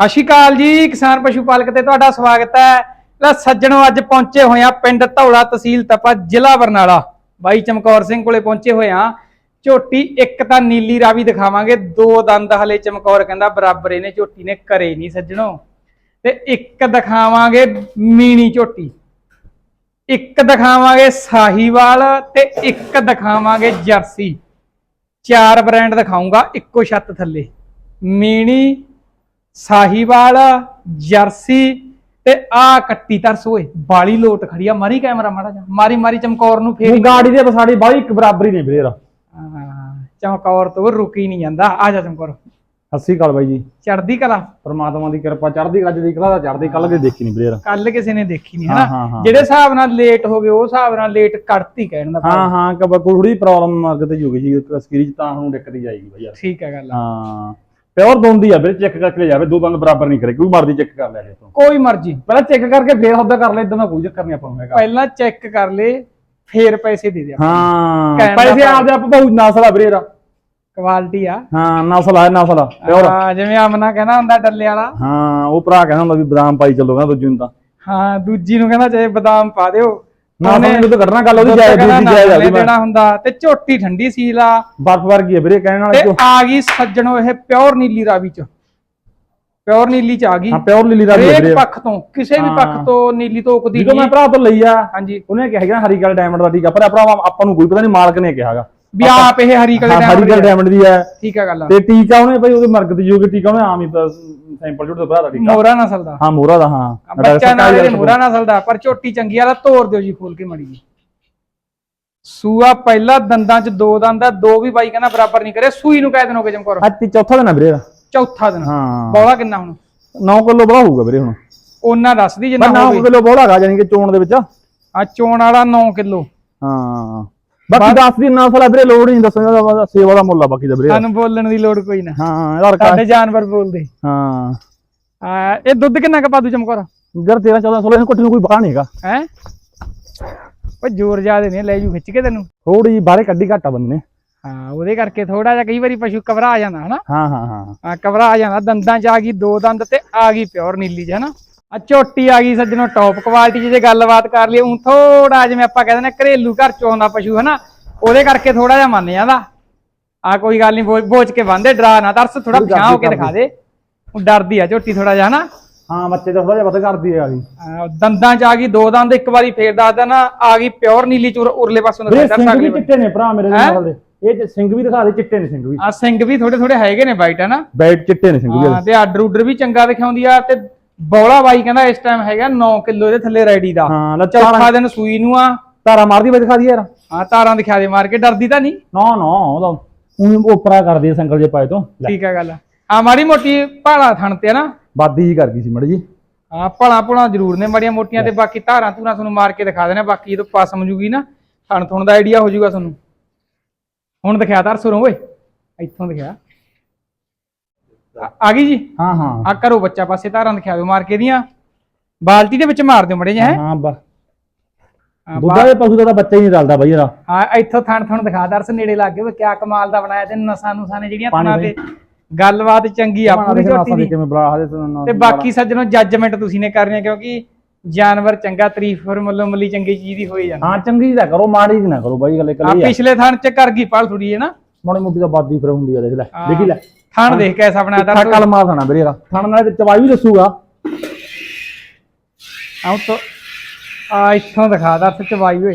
ਸਤਿ ਸ਼੍ਰੀ ਅਕਾਲ ਜੀ, ਕਿਸਾਨ ਪਸ਼ੂ ਪਾਲਕ ਤੇ ਤੁਹਾਡਾ ਸਵਾਗਤ ਹੈ। ਲੈ ਸੱਜਣੋ, ਅੱਜ ਪਹੁੰਚੇ ਹੋਏ ਆ ਪਿੰਡ ਧੌਲਾ ਤਹਿਸੀਲ ਤਪਾ, ਜ਼ਿਲ੍ਹਾ ਬਰਨਾਲਾ। ਬਾਈ ਚਮਕੌਰ ਸਿੰਘ ਕੋਲੇ ਪਹੁੰਚੇ ਹੋਏ ਆ ਝੋਟੀ ਇੱਕ ਤਾਂ ਨੀਲੀ ਰਾਵੀ ਦਿਖਾਵਾਂਗੇ, ਦੋ ਦੰਦ ਹਲੇ ਚਮਕੌਰ ਕਹਿੰਦਾ ਬਰਾਬਰ ਇਹਨੇ, ਝੋਟੀ ਨੇ ਕਰੇ ਨਹੀਂ ਸੱਜਣੋ। ਤੇ ਇੱਕ ਦਿਖਾਵਾਂਗੇ ਮੀਣੀ ਝੋਟੀ। ਇੱਕ ਦਿਖਾਵਾਂਗੇ ਸਾਹੀਵਾਲ ਤੇ ਇੱਕ ਦਿਖਾਵਾਂਗੇ ਜਰਸੀ। ਚਾਰ ਬ੍ਰਾਂਡ ਦਿਖਾਉਂਗਾ ਇੱਕੋ ਛੱਤ ਥੱਲੇ। ਮੀਣੀ ਸਾਹੀਵਾਲ ਜਰਸੀ ਤੇ ਆ ਕੱਟੀ ਤਰਸ ਓਏ। ਬਾਲੀ ਲੋਟ ਖੜੀ ਆ ਮਾਰੀ ਕੈਮਰਾ ਮਾੜਾ ਜਾ ਮਾਰੀ ਮਾਰੀ ਚਮਕੌਰ ਨੂੰ ਫੇਰ ਗਾੜੀ ਦੇ ਪਸਾੜੀ ਬਾਈ ਇੱਕ ਬਰਾਬਰੀ ਨਹੀਂ ਵੀਰੇ ਹਾਂ, ਚਮਕੌਰ ਤੋਂ ਰੁਕੀ ਨਹੀਂ ਜਾਂਦਾ। ਆ ਜਾ ਚਮਕੌਰ। ਸੱਸੀ ਕਾਲ ਬਾਈ ਜੀ। ਚੜਦੀ ਕਲਾ। ਪਰਮਾਤਮਾ ਦੀ ਕਿਰਪਾ ਚੜਦੀ ਅੱਜ ਦੀ ਕਲਾ ਦਾ ਚੜਦੀ ਕੱਲ ਦੇ ਦੇਖੀ ਨਹੀਂ ਵੀਰੇ ਕੱਲ ਕਿਸੇ ਨੇ ਦੇਖੀ ਨਹੀਂ ਹਨਾ। ਜਿਹੜੇ ਹਿਸਾਬ ਨਾਲ ਲੇਟ ਹੋ ਗਏ ਉਹ ਹਿਸਾਬ ਨਾਲ ਲੇਟ ਕੱਢਤੀ ਕਹਿਣ ਦਾ। ਹਾਂ ਹਾਂ ਕਬ ਥੋੜੀ ਪ੍ਰੋਬਲਮ ਅੱਗ ਤੇ ਜੁਗੀ ਸੀ। ਸਕਰੀ ਚ ਤਾਂ ਹੁਣ ਦਿੱਕਤ ਹੀ ਜਾਏਗੀ ਬਾਈ ਯਾਰ। ਠੀਕ ਹੈ ਗੱਲ ਹਾਂ। ਪਿਓਰ ਦੋਂਦੀ ਆ ਵੀਰੇ ਚੈੱਕ ਕਰਕੇ ਜਾਵੇ ਦੋ ਦੰਦ ਬਰਾਬਰ ਨਹੀਂ ਕਰੇ ਕੋਈ ਮਰਜ਼ੀ ਚੈੱਕ ਕਰ ਲੈ ਇਹ ਤੋਂ। ਕੋਈ ਮਰਜ਼ੀ ਪਹਿਲਾਂ ਚੈੱਕ ਕਰਕੇ ਫੇਰ ਹੱਦਾ ਕਰ ਲੈ ਇਦਾਂ ਦਾ ਕੋਈ ਚੱਕਰ ਨਹੀਂ ਆਪਾਂ ਨੂੰ ਹੈਗਾ। ਪਹਿਲਾਂ ਚੈੱਕ ਕਰ ਲੈ ਫੇਰ ਪੈਸੇ ਦੇ ਦੇ ਹਾਂ ਪੈਸੇ। ਆਪਦੇ ਆਪ ਬਹੁਤ ਨਸਲ ਆ ਵੀਰੇ ਦਾ ਕੁਆਲਿਟੀ ਆ। ਹਾਂ ਨਸਲ ਆ ਨਸਲ ਆ ਪਿਓਰ। ਹਾਂ, ਜਿਵੇਂ ਆਮਨਾ ਕਹਿੰਦਾ ਹੁੰਦਾ ਡੱਲੇ ਵਾਲਾ। ਹਾਂ ਉਹ ਭਰਾ ਕਹਿੰਦਾ ਹੁੰਦਾ ਵੀ ਬਦਾਮ ਪਾਈ ਚੱਲੋਗਾ ਦੂਜੀ ਨੂੰ ਤਾਂ। ਹਾਂ ਦੂਜੀ ਨੂੰ ਕਹਿੰਦਾ ਚਾਹੇ ਬਦਾਮ ਪਾ ਦਿਓ। ਨਾ ਮੈਨੂੰ ਤਾਂ ਕੱਢਣਾ ਗੱਲ ਉਹਦੀ ਜਾਇਜ਼ ਦੂਜੀ ਜਾਇਜ਼ ਨਾਲੇ ਆ ਦੇਣਾ ਹੁੰਦਾ ਤੇ ਝੋਟੀ ਠੰਡੀ ਸੀਲ ਆ। ਬਰਫ ਵਰਗੀ ਆ ਵੀਰੇ ਕਹਿਣ ਤੇ ਵਾਲੇ ਆ ਗਈ ਸੱਜਣੋ ਇਹ ਪਿਓਰ ਨੀਲੀ ਰਾਵੀ ਚ। ਪਿਓਰ ਨੀਲੀ ਚ ਆ ਗਈ। ਹਾਂ ਪਿਓਰ ਲੀਲੀ ਦਾ ਵੀ ਆ ਹਰੇਕ ਵੀਰੇ। ਪੱਖ ਤੋਂ ਕਿਸੇ ਵੀ ਪੱਖ ਹਾਂ। ਤੋਂ ਨੀਲੀ ਤੋਂ ਉਕਦੀ ਜਦੋਂ ਮੈਂ ਭਰਾ ਤੋਂ ਲਈ ਆ ਹਾਂਜੀ। ਉਹਨੇ ਕਿਹਾ ਹੈਗਾ ਹਰੀਕਲ ਡਾਇਮੰਡ ਦਾ ਠੀਕ ਆ ਪਰ ਆਪਾਂ ਨੂੰ ਕੋਈ ਪਤਾ ਨਹੀਂ ਮਾਲਕ ਨੇ ਕਿਹਾਗਾ ਵੀ ਆਪ ਇਹ ਹਰੀ ਕਲੇ ਹਾਂ ਹਰੀਕਲ ਡਾਇਮੰਡ ਦੀ ਹੈ। ਠੀਕ ਆ ਗੱਲ ਤੇ ਟੀਕਾ ਉਹਨੇ ਭਾਈ ਉਹਦੇ ਮਰਗ ਦੀ ਜੋ ਕਿ ਟੀਕਾ ਉਹਨੇ ਆਮ ਹੀ ਸੈਂਪਲ ਜੁੜ ਦਾ ਭਰਾ ਦਾ ਟੀਕਾ। ਮੋਰਾ ਨਸਲ ਦਾ। ਹਾਂ ਮੋਰਾ ਦਾ ਹਾਂ। ਬੱਚਾ ਨਾਲ ਇਹਦੇ ਮੋਰਾ ਨਸਲ ਦਾ ਪਰ ਝੋਟੀ ਚੰਗੀ ਵਾਲਾ ਤੋੜ ਦਿਓ ਜੀ ਖੋਲ ਕੇ ਮੜੀ ਜੀ। ਸੂਆ ਪਹਿਲਾ ਦੰਦਾਂ ਚ ਦੋ ਦੰਦ ਆ ਦੋ ਵੀ ਬਾਈ ਕਹਿੰਦਾ ਬਰਾਬਰ ਨਹੀਂ ਕਰੇ ਸੂਈ ਨੂੰ ਕਹਿ ਦੇਣੋ ਕਿ ਜਮਕੌਰ ਅੱਜ ਚੌਥਾ ਦਿਨ ਆ ਵੀਰੇ ਦਾ ਚੌਥਾ ਦਿਨ। ਹਾਂ। ਬੌਲਾ ਕਿੰਨਾ ਹੁਣ? 9 ਕਿਲੋ ਬੜਾ ਹੋਊਗਾ ਵੀਰੇ ਹੁਣ। ਉਹਨਾਂ ਦੱਸਦੀ ਜਿੰਨਾ 9 ਹੋਵੇ। ਕਿਲੋ ਬੋਲਾ ਹੈਗਾ ਕਿ ਚੋਣ ਦੇ ਵਿੱਚ। ਆ ਚੋਣ ਵਾਲਾ 9 ਕਿਲੋ। ਹਾਂ। ਬਾਕੀ 10 ਦੀ ਨਸਲ ਆ ਵੀਰੇ ਲੋੜ ਹੀ ਨਹੀਂ ਦੱਸਣ ਦਾ ਸੇਵਾ ਦਾ ਮੁੱਲ ਆ ਬਾਕੀ ਦਾ ਵੀਰੇ। ਸਾਨੂੰ ਬੋਲਣ ਦੀ ਲੋੜ ਕੋਈ ਨਾ। ਹਾਂ ਸਾਡੇ ਜਾਨਵਰ ਬੋਲਦੇ। ਹਾਂ। ਆ ਇਹ ਦੁੱਧ ਕਿੰਨਾ ਕ ਪਾਦੂ ਚਮਕੌਰ? ਜਰ 13 14 16 ਕੋਠੀ ਨੂੰ ਕੋਈ ਬਕਾ ਨਹੀਂ ਹੈਗਾ। ਹੈ? ਓ ਜ਼ੋਰ ਜ਼ਿਆਦੇ ਨਹੀਂ ਲੈ ਜੂ ਖਿੱਚ ਕੇ ਤੈਨੂੰ। ਥੋੜੀ ਜਿਹੀ ਬਾਹਰੇ ਕੱਢੀ ਘਾਟਾ ਬੰਦੇ ਨੇ। ਹਾਂ ਉਹਦੇ ਕਰਕੇ ਥੋੜਾ ਜਿਹਾ ਕਈ ਵਾਰੀ ਪਸ਼ੂ ਕਵਰਾ ਜਾਂਦਾ ਹਨਾ? ਹਾਂ ਹਾਂ ਹਾਂ। ਆ ਕਵਰਾ ਆ ਜਾਂਦਾ ਦੰਦਾਂ ਚ ਆ ਗਈ ਦੋ ਦੰਦ ਤੇ ਆ ਗਈ ਪਿਓਰ ਨੀਲੀ ਚ ਹਨਾ? ਆ ਝੋਟੀ ਆ ਗਈ ਸੱਜਣੋ ਟੌਪ ਕੁਆਲਿਟੀ ਜੇ ਗੱਲਬਾਤ ਕਰ ਲਈ ਉਹ ਥੋੜਾ ਜਿਵੇਂ ਆਪਾਂ ਕਹਿੰਦੇ ਨੇ ਘਰੇਲੂ ਘਰ ਚੋਂ ਆਉਂਦਾ ਪਸ਼ੂ ਹਨਾ ਉਹਦੇ ਕਰਕੇ ਥੋੜਾ ਜਿਹਾ ਮੰਨ ਜਾਂਦਾ। ਆ ਕੋਈ ਗੱਲ ਨਹੀਂ ਬੋਝ ਕੇ ਬੰਦੇ ਡਰਾ ਨਾ ਤਰਸ ਥੋੜਾ ਪਛਾਂ ਹੋ ਕੇ ਦਿਖਾ ਦੇ। ਉਹ ਡਰਦੀ ਆ ਝੋਟੀ ਥੋੜਾ ਜਿਹਾ ਹਨਾ? ਹਾਂ ਬੱਚੇ ਦਾ ਥੋੜਾ ਜਿਹਾ ਪਤਾ ਕਰਦੀ ਆ ਗਈ ਦੰਦਾਂ ਚ ਆ ਗਈ ਦੋ ਦੰਦ ਇੱਕ ਵਾਰੀ ਫੇਰ ਦੱਸ ਦੇਣਾ ਆ ਗਈ ਪਿਓਰ ਨੀਲੀ ਚ ਉਰ- ਉਰਲੇ ਪਾਸੋਂ ਦਰਸ਼ਕ ਵੀ ਅਗਲੇ ਚਿੱਟੇ ਨੇ ਭਰਾ ਮੇਰੇ? ਨਾਲ ਦੇ। ਇਹ ਸਿੰਘ ਵੀ ਦਿਖਾ ਦੇ ਚਿੱਟੇ ਨੇ ਸਿੰਘ ਵੀ। ਆ ਸਿੰਘ ਵੀ ਥੋੜੇ ਥੋੜੇ ਹੈਗੇ ਨੇ ਵਾਈਟ ਹਨਾ ਬੈਟ ਚਿੱਟੇ ਨੇ ਸਿੰਘ ਵੀ। ਹਾਂ ਤੇ ਆਰਡਰ ਉਡਰ ਵੀ ਚੰਗਾ ਦਿਖਾਉਂਦੀ ਆ ਤੇ ਬੌਲਾ ਬਾਈ ਕਹਿੰਦਾ ਇਸ ਟਾਈਮ ਹੈਗਾ 9 ਕਿਲੋ ਦੇ ਥੱਲੇ ਰੈਡੀ ਦਾ। ਹਾਂ ਲੈ ਚੌਥਾ ਦਿਨ ਸੂਈ ਨੂੰ ਆ। ਤਾਰਾ ਮਾਰਦੀ ਵੇ ਦਿਖਾ ਦੀ ਯਾਰ। ਆ ਤਾਰਾਂ ਦਿਖਾ ਦੇ ਮਾਰ ਕੇ ਡਰਦੀ ਤਾਂ ਨਹੀਂ? ਨਾ ਨਾ ਉਹਦਾ ਉਹ ਉਪਰਾ ਕਰਦੀ ਹੈ ਸੰਗਲ ਜੇ ਪਾਏ ਤੋਂ। ਠੀਕ ਆ ਗੱਲ। ਆ ਮਾੜੀ ਮੋਟੀ ਭਾਲਾ ਥਣ ਤੇ ਨਾ। ਬਾਦੀ ਜੀ ਕਰ ਗਈ ਸੀ ਮੜੀ ਜੀ ਆ ਭਲਾ ਭੁਲਾ ਜ਼ਰੂਰ ਨੇ ਬੜੀਆਂ ਮੋਟੀਆਂ ਤੇ ਬਾਕੀ ਧਾਰਾਂ ਧੂਰਾਂ ਤੁਹਾਨੂੰ ਮਾਰ ਕੇ ਦਿਖਾ ਦੇਣਾ ਬਾਕੀ ਜਦੋਂ ਪਸਮ ਜੂਗੀ ਨਾ ਥਣ ਥੁਣ ਦਾ ਆਈਡੀਆ ਹੋ ਜਾਊਗਾ ਤੁਹਾਨੂੰ। ਹੁਣ ਦਿਖਾ ਧਰ ਸੁਰੋਂ ਓਏ। ਇੱਥੋਂ ਦਿਖਾ। ਆ- ਆ ਗਈ ਜੀ? ਹਾਂ ਹਾਂ। ਆ ਕਰੋ ਬੱਚਾ ਪਾਸੇ ਧਾਰਾਂ ਦਿਖਾ ਦਿਓ ਮਾਰ ਕੇ ਦੀਆਂ। ਬਾਲਟੀ ਦੇ ਵਿੱਚ ਮਾਰ ਦਿਓ ਮੜੇ ਜਿਹਾ ਹਾਂ ਬਾ ਦੁੱਧਾ ਦੇ ਪਸ਼ੂ ਦਾ ਤਾਂ ਬੱਚਾ ਹੀ ਨਹੀਂ ਰਲਦਾ ਬਈ ਯਾਰ ਹਾਂ ਇੱਥੋਂ ਥਣ ਥਣ ਦਿਖਾ ਦਰਸ ਨੇੜੇ ਲੱਗ ਗਏ ਵੀ ਕਿਆ ਕਮਾਲ ਦਾ ਬਣਾਇਆ ਤੇ ਨਸਾਂ ਨੂਸਾਂ ਨੇ ਜਿਹੜੀਆਂ ਪਾਣੀ ਥਣਾ ਤੇ ਗੱਲਬਾਤ ਚੰਗੀ ਆ ਪੂਰੀ ਝੋਟੀ ਦੀ ਕਿਵੇਂ ਬੜਾ ਹਾਲੇ ਤੇ ਬਾਕੀ ਸੱਜਣੋ ਜੱਜਮੈਂਟ ਤੁਸੀਂ ਨੇ ਕਰਨੀ ਆ ਕਿਉਂਕਿ ਜਾਨਵਰ ਚੰਗਾ ਤਾਰੀਫ ਫਿਰ ਮੱਲੋ ਮੱਲੀ ਚੰਗੀ ਚੀਜ਼ ਦੀ ਹੋਈ ਜਾਂਦੀ ਹਾਂ ਚੰਗੀ ਦਾ ਕਰੋ ਮਾੜੀ ਨਾ ਕਰੋ ਬਾਈ ਗੱਲ ਆ। ਆ ਪਿਛਲੇ ਥਣ ਚ ਕਰ ਗਈ ਪਲ ਥੋੜੀ ਹੈ ਨਾ? ਮਾੜੀ ਮੋਟੀ ਤਾਂ ਬਾਦੀ ਫਿਰ ਹੁੰਦੀ ਆ ਦੇਖ ਲੈ। ਦੇਖੀ ਲੈ। ਥਣ ਦੇਖ ਕੈਸਾ ਬਣਾਇਆ ਠਾ ਦਰਸ ਕਲਮਾ ਖਾਣਾ ਵੀਰੇ ਯਾਰ ਥਣ ਨਾਲੇ ਤੇ ਚਵਾਈ ਵੀ ਦੱਸੂਗਾ। ਆਉ ਤੋਂ ਆ ਇੱਥੋਂ ਦਿਖਾ ਦਰਸ ਚਵਾਈ ਓਏ।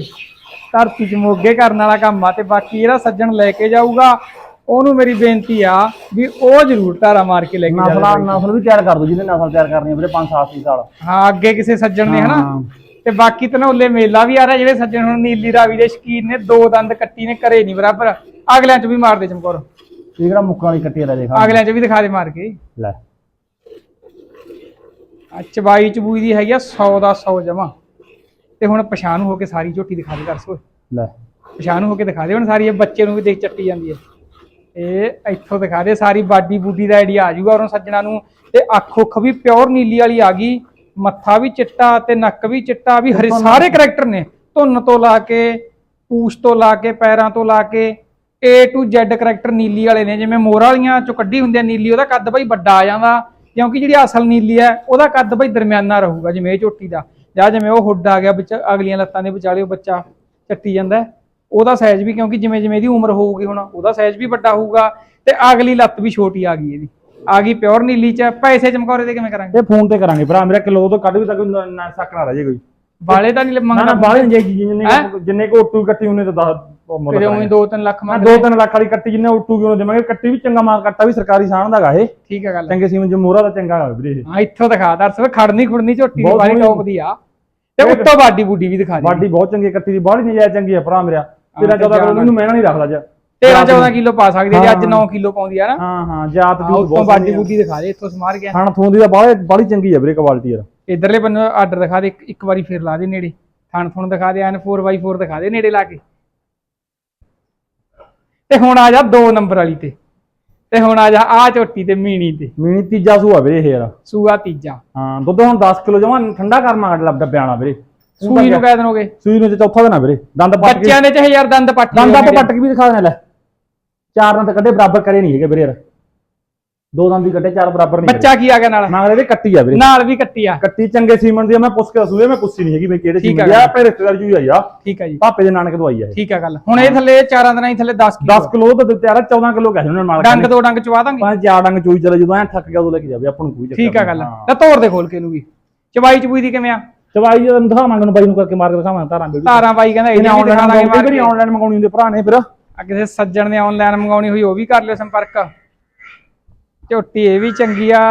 ਧਰਤੀ ਚ ਮੋਗੇ ਕਰਨ ਵਾਲਾ ਕੰਮ ਆ ਤੇ ਬਾਕੀ ਜਿਹੜਾ ਸੱਜਣ ਲੈ ਕੇ ਜਾਊਗਾ। ਉਹਨੂੰ ਮੇਰੀ ਬੇਨਤੀ ਆ ਵੀ ਉਹ ਜ਼ਰੂਰ ਧਾਰਾ ਮਾਰ ਕੇ ਲੈ ਕੇ ਜਾਵੇ ਨਸਲਾਂ ਨਸਲ ਵੀ ਤਿਆਰ ਕਰ ਦੋ ਜਿਹਨੇ ਨਸਲ ਤਿਆਰ ਕਰਨੀ ਹੈ ਵੀਰੇ 5 7 ਸਾਲ। ਹਾਂ ਅੱਗੇ ਕਿਸੇ ਸੱਜਣ ਨੇ ਹਨਾ। ਤੇ ਬਾਕੀ ਤਨੌਲੇ ਮੇਲਾ ਵੀ ਆ ਰਿਹਾ ਜਿਹੜੇ ਸੱਜਣ ਹੁਣ ਨੀਲੀ ਰਾਵੀ ਦੇ ਸ਼ਕੀਨ ਨੇ ਦੋ ਦੰਦ ਕੱਟੀ ਨੇ ਕਰੇ ਨਹੀਂ ਬਰਾਬਰ। ਅਗਲਿਆਂ ਚ ਵੀ ਮਾਰ ਦੇ ਚਮਕੌਰ। ਇਹ ਕਿਹੜਾ ਮੁੱਕਾਂ ਵਾਲੀ ਕੱਟੀ ਲੈ ਦੇਖ ਅਗਲਿਆਂ ਚ ਵੀ ਦਿਖਾ ਦੇ ਮਾਰ ਕੇ। ਲੈ। ਆ ਚਬਾਈ ਚਬੂਈ ਦੀ ਹੈਗੀ ਆ 100 ਦਾ 100 ਜਮਾ ਤੇ ਹੁਣ ਪਛਾਣ ਹੋ ਕੇ ਸਾਰੀ ਝੋਟੀ ਦਿਖਾ ਦੇ ਕਰ ਸੋ ਲੈ। ਪਛਾਣ ਹੋ ਕੇ ਦਿਖਾ ਦੇ ਹੁਣ ਸਾਰੀ ਇਹ ਬੱਚੇ ਨੂੰ ਵੀ ਦੇਖ ਚੱਟੀ ਜਾਂਦੀ ਹੈ ਇਹ ਇੱਥੋਂ ਦਿਖਾ ਦੇ ਸਾਰੀ ਬਾਡੀ ਬੂਡੀ ਦਾ ਆਈਡੀਆ ਆ ਜਾਊਗਾ ਉਹਨਾਂ ਸੱਜਣਾ ਨੂੰ। ਤੇ ਅੱਖ ਉੱਖ ਵੀ ਪਿਓਰ ਨੀਲੀ ਵਾਲੀ ਆ ਗਈ। ਮੱਥਾ ਵੀ ਚਿੱਟਾ ਤੇ ਨੱਕ ਵੀ ਚਿੱਟਾ। ਵੀ ਹਰੇ ਸਾਰੇ ਕਰੈਕਟਰ ਨੇ। ਧੁੰਨ ਤੋਂ ਲਾ ਕੇ ਪੂਛ ਤੋਂ ਲਾ ਕੇ ਪੈਰਾਂ ਤੋਂ ਲਾ ਕੇ। A to Z ਕਰੈਕਟਰ ਨੀਲੀ ਵਾਲੇ ਨੇ ਜਿਵੇਂ ਮੋਰ ਵਾਲੀਆਂ ਚੋਂ ਕੱਢੀ ਹੁੰਦੀ ਆ ਨੀਲੀ ਉਹਦਾ ਕੱਦ ਬਈ ਵੱਡਾ ਆ ਜਾਂਦਾ ਕਿਉਂਕਿ ਜਿਹੜੀ ਅਸਲ ਨੀਲੀ ਹੈ ਉਹਦਾ ਕੱਦ ਬਈ ਦਰਮਿਆਨਾ ਰਹੂਗਾ ਜਿਵੇਂ ਇਹ ਝੋਟੀ ਦਾ। ਜਾਂ ਜਿਵੇਂ ਉਹ ਹੁੱਡ ਆ ਗਿਆ ਵਿੱਚ ਅਗਲੀਆਂ ਲੱਤਾਂ ਦੇ ਵਿਚਾਲੇ ਉਹ ਬੱਚਾ ਚੱਟੀ ਜਾਂਦਾ ਹੈ, ਉਹਦਾ ਸਾਈਜ਼ ਵੀ ਕਿਉਂਕਿ ਜਿਵੇਂ ਜਿਵੇਂ ਇਹਦੀ ਉਮਰ ਹੋਊਗੀ ਹੁਣ ਉਹਦਾ ਸਾਈਜ਼ ਵੀ ਵੱਡਾ ਹੋਊਗਾ ਤੇ ਅਗਲੀ ਲੱਤ ਵੀ ਛੋਟੀ ਆ ਗਈ ਇਹਦੀ। ਆ ਗਈ ਪਿਓਰ ਨੀਲੀ ਚ ਪੈਸੇ ਚਮਕੌਰੇ ਦੇ ਕਿਵੇਂ ਕਰਾਂਗੇ? ਇਹ ਫੋਨ ਤੇ ਕਰਾਂਗੇ ਭਰਾ ਮੇਰਾ ਕਿਲੋ ਤੋਂ ਕੱਢ ਵੀ ਤੱਕ ਨਾ ਸੱਕ ਨਾ ਰਹਿ ਜੇ ਕੋਈ। ਵਾਲੇ ਤਾਂ ਨਹੀਂ ਮੰਗਣਾ। ਬਾਹਲੇ ਜੇ ਜਿੰਨੇ ਹੈਂ? ਜਿੰਨੇ ਕੋ ਕੱਟੀ ਉਹਨੇ ਤਾਂ 10 ਕਰਾਂਗੇ। ਉਹੀ 2-3 ਲੱਖ ਮੈਂ ਮੰਗ 2-3 ਲੱਖ ਵਾਲੀ ਕੱਟੀ ਜਿੰਨੇ ਉੱਟੂਗੀ ਉਹਨੂੰ ਦੇਵਾਂਗੇ? ਕੱਟੀ ਵੀ ਚੰਗਾ ਮਾਲ ਕੱਟਾ ਵੀ ਸਰਕਾਰੀ ਸਾਣ ਦਾਗਾ ਇਹ। ਠੀਕ ਹੈ ਗੱਲ। ਚੰਗੇ ਸੀਮਨ ਚ ਮੋਹਰਾ ਦਾ ਚੰਗਾ ਹੈਗਾ ਵੀਰੇ ਇਹ। ਹਾਂ ਇੱਥੋਂ ਦਿਖਾ ਦਰਸ ਖੜਨੀ ਖੁੜਨੀ ਝੋਟੀ ਦੀ ਬਹੁਤ। ਟੌਪ ਦੀ ਆ। ਤੇ ਉੱਤੋਂ ਬਾਡੀ ਬੂਡੀ ਵੀ ਦਿਖਾ ਦੇ ਬਾਡੀ ਬਹੁਤ ਚੰਗੀ ਕੱਟੀ ਦੀ ਬਾਹਲੀ ਨਜਾਇਜ਼ ਚੰਗੀ ਹੈ ਭਰਾ ਮੇਰਾ। ਤੇਰਾ 14 ਕਿਲੋ ਜਾਨ ਮੈਨੂੰ ਮਹਿਣਾ ਨਹੀਂ ਰੱਖਦਾ ਅੱਜ 13-14 ਕਿਲੋ ਪਾ ਸਕਦੇ ਜੇ ਅੱਜ ਹਾਂ। 9 ਕਿਲੋ ਪਾਉਂਦੀ ਆ ਨਾ। ਹਾਂ ਹਾਂ ਜਾਤ ਹਾਂ, ਦੀ ਉੱਤੋਂ ਬਾਡੀ ਬੂਡੀ ਦਿਖਾ ਦੇ ਇੱਥੋਂ ਸਮਾਰ ਗਿਆ। ਖਾਣ ਥੋਂ ਦੀ ਤਾਂ ਬਾਹਲੀ ਬਾਹਲੀ ਚੰਗੀ ਹੈ ਵੀਰੇ ਕੁਆਲਿਟੀ ਯਾਰ। ਇਧਰਲੇ ਬੰਨੇ ਆਰਡਰ ਦਿਖਾ ਦੇ ਇੱਕ- ਇੱਕ ਵਾਰੀ ਫੇਰ ਲਾ ਦੇ ਨੇੜੇ। ਥਣ ਥਣ ਦਿਖਾ ਦੇ ਐਨ 4x4 ਦਿਖਾ ਦੇ ਨੇੜੇ ਲਾ ਕੇ। ਤੇ ਹੁਣ ਆ ਜਾ 2 ਨੰਬਰ ਵਾਲੀ ਤੇ। ਤੇ ਹੁਣ ਆ ਜਾ ਆ ਝੋਟੀ ਤੇ ਮੀਣੀ ਤੇ। ਮੀਨੀ ਤੀਜਾ ਸੂਆ ਵੀਰੇ ਇਹ ਯਾਰ ਸੂਆ ਤੀਜਾ। ਹਾਂ ਦੁੱਧ ਹੁਣ 10 ਕਿਲੋ ਜਮਾ ਠੰਡਾ ਕਰਮਾ ਲੱਭ ਡੱਬਿਆਂ ਵਾਲਾ ਵੀਰੇ। ਸੂਈ ਨੂੰ ਕਹਿ ਦੇਣੋਗੇ? ਸੂਈ ਨੂੰ ਤੇ ਚੌਥਾ ਦੇਣਾ ਵੀਰੇ। ਦੰਦ ਪੱਟ ਕੇ ਬੱਚਿਆਂ ਦੇ ਚ ਹਜ਼ਾਰ ਦੰਦ ਪੱਟ ਦੰਦ ਆਪਾਂ ਪੱਟ ਕੇ ਵੀ ਦਿਖਾ ਦੇਣਾ ਲੈ। ਚਾਰ ਦੰਦ ਕੱਢੇ ਬਰਾਬਰ ਕਰੇ ਨਹੀਂ ਹੈਗੇ ਵੀਰੇ ਯਾਰ। ਦੋ ਦੰਦ ਹੀ ਕੱਢੇ ਚਾਰ ਬਰਾਬਰ ਨਹੀਂ ਬੱਚਾ ਕੀ ਆ ਗਿਆ ਨਾਲ? ਮਗਰ ਇਹਦੇ ਕੱਟੀ ਆ ਵੀਰੇ। ਨਾਲ ਵੀ ਕੱਟੀ ਆ। ਕੱਟੀ ਚੰਗੇ ਸੀਮਨ ਦੀ ਮੈਂ ਪੁੱਛ ਕੇ ਦੱਸੂਏ ਮੈਂ ਪੁੱਛੀ ਨਹੀਂ ਹੈਗੀ ਬਈ ਕਿਹੜੇ ਸੀਮਨ ਦੀ ਆ। ਆਪਣੇ ਰਿਸ਼ਤੇਦਾਰ ਜੀ ਆਈ ਆ। ਠੀਕ ਆ ਜੀ। ਪਾਪੇ ਦੇ ਨਾਨਕ ਤੋਂ ਆਈ ਆ ਠੀਕ ਆ ਗੱਲ। ਹੁਣ ਇਹ ਥੱਲੇ ਚਾਰਾਂ ਦਿਨਾਂ ਹੀ ਥੱਲੇ 10 ਕਿਲੋ। 10 ਕਿਲੋ ਤੇ ਤਿਆਰ ਆ 14 ਕਿਲੋ ਕਹਿੰਦੇ ਉਹਨਾਂ ਨਾਲ ਡੰਗ ਦੋ ਡੰਗ ਚਵਾ ਦਾਂਗੇ। ਪੰਜ ਚਾਰ ਡੰਗ ਚੋਈ ਚਲੇ ਜਦੋਂ ਐ ਥੱਕ ਗਿਆ ਉਦੋਂ ਲੈ ਕੇ ਜਾਵੇ ਆਪਾਂ ਨੂੰ ਕੋਈ ਚੱਕਰ ਠੀਕ ਆ। ਗੱਲ। ਤਾਂ ਤੋੜ ਦੇ ਖੋਲ ਕੇ ਇਹਨੂੰ ਵੀ। ਚਵਾਈ ਚਬੂਈ ਦੀ ਕਿਵੇਂ ਆ? ਚਵਾਈ ਜਦੋਂ ਦਿਖਾਵਾਂਗੇ ਨੂੰ ਬਾਈ ਨੂੰ ਕਰਕੇ ਮਾਰ ਕੇ ਦਿਖਾਵਾਂਗੇ ਤਾਰਾਂ ਧਾਰਾਂ ਬਾਈ ਕਹਿੰਦਾ ਇਹਨੇ ਵੀ। ਆਨਲਾਈਨ ਮੰਗਾਉਣੀ ਹੁੰਦੀ ਭਰਾ ਨੇ ਫਿਰ। ਆ ਕਿਸੇ ਸੱਜਣ ਨੇ ਆਨਲਾਈਨ ਮੰਗਾਉਣੀ ਹੋਈ ਉਹ ਵੀ ਕਰ ਲਿਓ ਸੰਪਰਕ। ਝੋਟੀ ਇਹ ਵੀ ਚੰਗੀ ਆ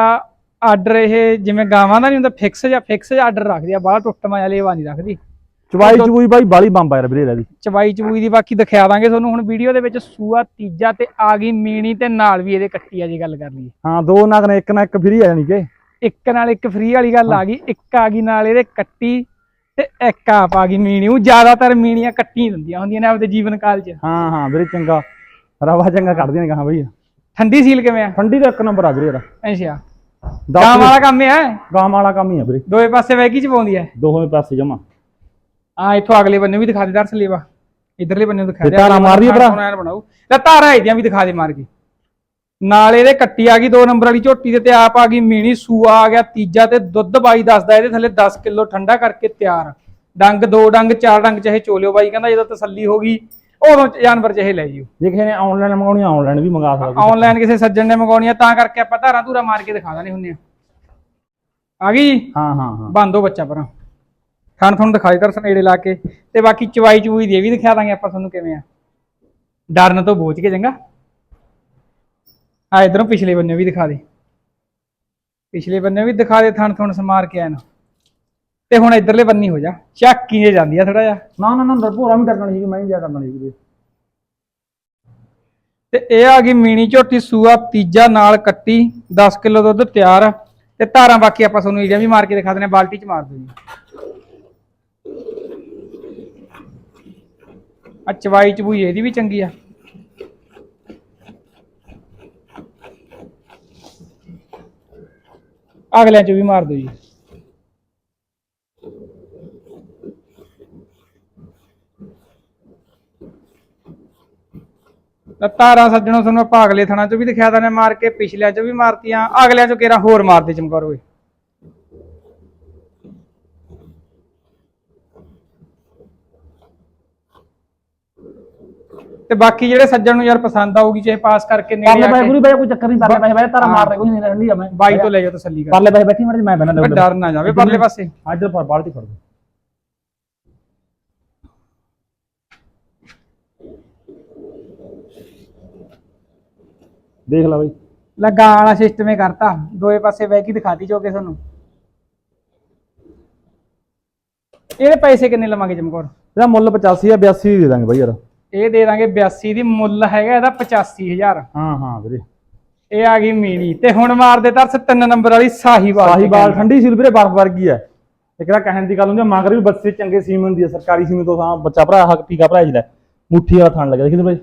ਆਰਡਰ ਇਹ ਜਿਵੇਂ ਗਾਵਾਂ ਦਾ ਨਹੀਂ ਹੁੰਦਾ ਫਿਕਸ ਜਾਂ ਫਿਕਸ ਆਰਡਰ ਰੱਖਦੀ ਆ ਬਾਹਲਾ ਟੁੱਟਮਾ ਜਾਂ ਲੇਵਾ ਨਹੀਂ ਰੱਖਦੀ। ਚਵਾਈ ਚਵੂਈ ਬਾਈ ਬਾਲੀ ਬੰਬ ਆ ਯਾਰ ਵੀਰੇ ਇਹਦੀ ਚਵਾਈ ਚਬੂਈ ਦੀ ਬਾਕੀ ਦਿਖਾ ਦਾਂਗੇ ਤੁਹਾਨੂੰ ਹੁਣ ਵੀਡੀਓ ਦੇ ਵਿੱਚ ਸੂਆ ਤੀਜਾ ਤੇ ਆ ਗਈ ਮੀਣੀ ਤੇ ਨਾਲ ਵੀ ਇਹਦੇ ਕੱਟੀ ਆ ਜੀ ਗੱਲ ਕਰ ਲਈਏ। ਹਾਂ ਦੋ ਨਗ ਨੇ ਇੱਕ ਨਾ ਇੱਕ ਫਰੀ ਆ ਜਾਣੀ ਕਿ। ਇੱਕ ਨਾਲ ਇੱਕ ਫ੍ਰੀ ਵਾਲੀ ਗੱਲ ਆ ਗਈ ਇੱਕ ਆ ਗਈ ਨਾਲ ਇਹਦੇ ਕੱਟੀ ਤੇ ਇੱਕ ਆਪ ਆ ਗਈ ਮੀਣੀ। ਉਹ ਜ਼ਿਆਦਾਤਰ ਮੀਣੀਆਂ ਕੱਟੀ ਦਿੰਦੀਆਂ ਹੁੰਦੀਆਂ ਨੇ ਆਪਦੇ ਜੀਵਨ ਕਾਲ 'ਚ। ਹਾਂ ਹਾਂ ਵੀਰੇ ਚੰਗਾ। ਰਵਾ ਚੰਗਾ ਕੱਢਦੀਆਂ ਨੇ ਕਹਾਂ ਬਈ। ਠੰਡੀ ਸੀਲ ਕਿਵੇਂ ਆ? ਠੰਡੀ ਦਾ ਇੱਕ ਨੰਬਰ ਆ ਵੀਰੇ ਯਾਰ ਅੱਛਾ। ਗਾਂ ਵਾਲਾ ਕੰਮ ਹੈ ਗਾਂ ਵਾਲਾ ਕੰਮ ਹੀ ਆ ਵੀਰੇ। ਦੋਵੇਂ ਪਾਸੇ ਵੈਗੀ ਚ ਪਾਉਂਦੀ ਹੈ ਦੋਵੇਂ ਪਾਸੇ ਜਮਾ। ਆ ਇੱਥੋਂ ਅਗਲੇ ਬੰਨੇ ਵੀ ਦਿਖਾ ਦੇ ਦਰਸ ਲੇਵਾ ਇਧਰਲੇ ਬੰਨੇ ਦਿਖਾ ਦੇ। ਧਾਰਾਂ ਮਾਰ ਦਈਏ ਭਰਾ? ਐਨ ਬਣਾਓ। ਲੈ ਧਾਰਾਂ ਇਹਦੀਆਂ ਵੀ ਦਿਖਾ ਦੇ ਮਾਰ ਕੇ। ਨਾਲ ਇਹਦੇ ਕੱਟੀ ਆ ਗਈ 2 ਨੰਬਰ ਵਾਲੀ ਝੋਟੀ ਦੇ ਤੇ ਆਪ ਆ ਗਈ ਮੀਣੀ ਸੂਆ ਆ ਗਿਆ ਤੀਜਾ ਤੇ ਦੁੱਧ ਬਾਈ ਦੱਸਦਾ ਇਹਦੇ ਥੱਲੇ 10 ਕਿਲੋ ਠੰਡਾ ਕਰਕੇ ਤਿਆਰ। ਡੰਗ ਦੋ ਡੰਗ ਚਾਰ ਡੰਗ ਚਾਹੇ ਚੋਲਿਓ ਬਾਈ ਕਹਿੰਦਾ ਜਦੋਂ ਤਸੱਲੀ ਹੋ ਗਈ। ਉਦੋਂ ਜਾਨਵਰ ਚਾਹੇ ਲੈ ਜਿਓ। ਜੇ ਕਿਸੇ ਨੇ ਆਨਲਾਈਨ ਮੰਗਾਉਣੀ ਆਨਲਾਈਨ ਵੀ ਮੰਗਾ ਸਕਦਾ ਆਨਲਾਈਨ ਕਿਸੇ ਸੱਜਣ ਨੇ ਮੰਗਾਉਣੀ ਆ ਤਾਂ ਕਰਕੇ ਆਪਾਂ ਧਾਰਾਂ ਧੂਰਾ ਮਾਰ ਕੇ ਦਿਖਾ ਦਾਂਗੇ ਹੁੰਨੇ ਆ। ਆ ਗਈ ਹਾਂ ਹਾਂ ਹਾਂ। ਬੰਦੋ ਬੱਚਾ ਪਰਾਂ। ਖਾਣ ਤੁਹਾਨੂੰ ਦਿਖਾਈ ਕਰ ਨੇੜੇ ਲਾ ਕੇ। ਤੇ ਬਾਕੀ ਚਵਾਈ ਚੂਈ ਦੀ ਵੀ ਦਿਖਾ ਦਾਂਗੇ ਆਪਾਂ ਤੁਹਾਨੂੰ ਕਿਵੇਂ ਆ। ਡਰਨ ਤੋਂ ਬੋਝ ਕੇ ਚੰਗਾ। ਆ ਇਧਰੋਂ ਪਿਛਲੇ ਬੰਨੇ ਵੀ ਦਿਖਾ ਦੇ। ਪਿਛਲੇ ਬੰਨੇ ਵੀ ਦਿਖਾ ਦੇ ਥਣ ਥਣ ਸਮਾਰ ਕੇ ਆਇਆ ਤੇ ਹੁਣ ਇਧਰਲੇ ਬੰਨੀ ਹੋ ਜਾ। ਚੱਕੀ ਜੇ ਜਾਂਦੀ ਆ ਥੋੜਾ ਜਿਹਾ। ਨਾ ਨਾ ਨਾ ਭੋਰਾ ਵੀ ਕਰਨਾ ਨਹੀਂ ਮੈਂ ਹੀ ਜਾ ਕਰਨਾ ਨਹੀਂ ਵੀਰੇ ਤੇ ਇਹ ਆ ਗਈ ਮੀਣੀ ਝੋਟੀ ਸੂਆ ਤੀਜਾ ਨਾਲ ਕੱਟੀ 10 ਕਿਲੋ ਦੁੱਧ ਤਿਆਰ। ਤੇ ਧਾਰਾਂ ਬਾਕੀ ਆਪਾਂ ਤੁਹਾਨੂੰ ਇਹਦੀਆਂ ਵੀ ਮਾਰ ਕੇ ਦਿਖਾ ਦਿੰਦੇ ਬਾਲਟੀ ਚ ਮਾਰ ਦਿਓ ਜੀ ਆ ਚਵਾਈ ਚਬੂਈ ਇਹਦੀ ਵੀ ਚੰਗੀ ਆ। ਅਗਲਿਆਂ ਚ ਵੀ ਮਾਰ ਦਿਓ ਜੀ ਤਾਂ ਤਾਰਾਂ ਸੱਜਣੋ ਤੁਹਾਨੂੰ ਆਪਾਂ ਅਗਲੇ ਥਣਾ ਚ ਵੀ ਦਿਖਾ ਦਨੇ ਮਾਰ ਕੇ ਪਿਛਲਿਆਂ ਚ ਵੀ ਮਾਰਤੀਆਂ ਅਗਲਿਆਂ ਚ ਕਿਹੜਾ ਹੋਰ ਮਾਰਦੇ ਚਮਕੌਰ ਓਏ ਤੇ ਬਾਕੀ ਜਿਹੜੇ ਸੱਜਣ ਨੂੰ ਯਾਰ ਪਸੰਦ ਆਊਗੀ ਚਾਹੇ ਪਾਸ ਕਰਕੇ ਨੇੜੇ ਪਰਲੇ ਕੇ। ਗੁਰੂ ਬਾਈ ਕੋਈ ਚੱਕਰ ਨਹੀਂ ਪਰਲੇ ਬਾਈ ਬਾਈ ਤਾਰਾ ਮਾਰ ਦੇ ਕੋਈ ਨਹੀਂ ਠੰਡੀ ਆ ਮੈਂ। ਬਾਈ ਤੋਂ ਲੈ ਜਾਓ ਤਸੱਲੀ ਕਰ। ਪਰਲੇ ਬਾਈ ਬੈਠੀ ਮਰ ਮੈਂ ਬੈਣਾ ਵੀ ਡਰ ਨਾ ਜਾਵੇ ਪਰਲੇ ਪਾਸੇ। ਇੱਧਰ ਪਰ ਬਾਲਟੀ ਫੜ। ਦੇ ਦੇਖ ਲੈ ਬਾਈ। ਲੱਗਾ ਵਾਲਾ ਸਿਸਟਮ ਹੀ ਕਰਤਾ। ਦੋਏ ਪਾਸੇ ਬਹਿ ਕੇ ਦਿਖਾਤੀ ਜੋ ਕਿ ਤੁਹਾਨੂੰ। ਇਹਦੇ ਪੈਸੇ ਕਿੰਨੇ ਲਵਾਂਗੇ ਚਮਕੌਰ ਇਹਦਾ ਮੁੱਲ 85 ਆ 82 ਦੇ ਦਾਂਗੇ ਬਾਈ ਯਾਰ। ਇਹ ਦੇ ਦਾਂਗੇ 82 ਦੀ ਮੁੱਲ ਹੈਗਾ ਇਹਦਾ 85000 ਹਾਂ ਹਾਂ ਵੀਰੇ। ਇਹ ਆ ਗਈ ਮੀਣੀ। ਤੇ ਹੁਣ ਮਾਰਦੇ ਤਰਸ ਤਿੰਨ ਨੰਬਰ ਵਾਲੀ ਸਾਹੀਵਾਲ ਸਾਹੀਵਾਲ ਠੰਡੀ ਸੀ ਵੀਰੇ ਬਰਫ ਵਰਗੀ ਆ। ਇੱਕ ਤਾਂ ਕਹਿਣ ਦੀ ਗੱਲ ਹੁੰਦੀ ਮਗਰ ਵੀ ਬੱਚੇ ਚੰਗੇ ਸੀਮਨ ਦੀ ਸਰਕਾਰੀ ਸੀਮਨ ਤੋਂ ਤਾਂ ਬੱਚਾ ਭਰਾ ਹੱਕ ਟੀਕਾ ਭਰਾ ਜਿਹੜਾ ਮੁੱਠੀ ਵਾਲਾ ਥਣ ਲੱਗਿਆ ਦੇਖੀ ਬਾਈ।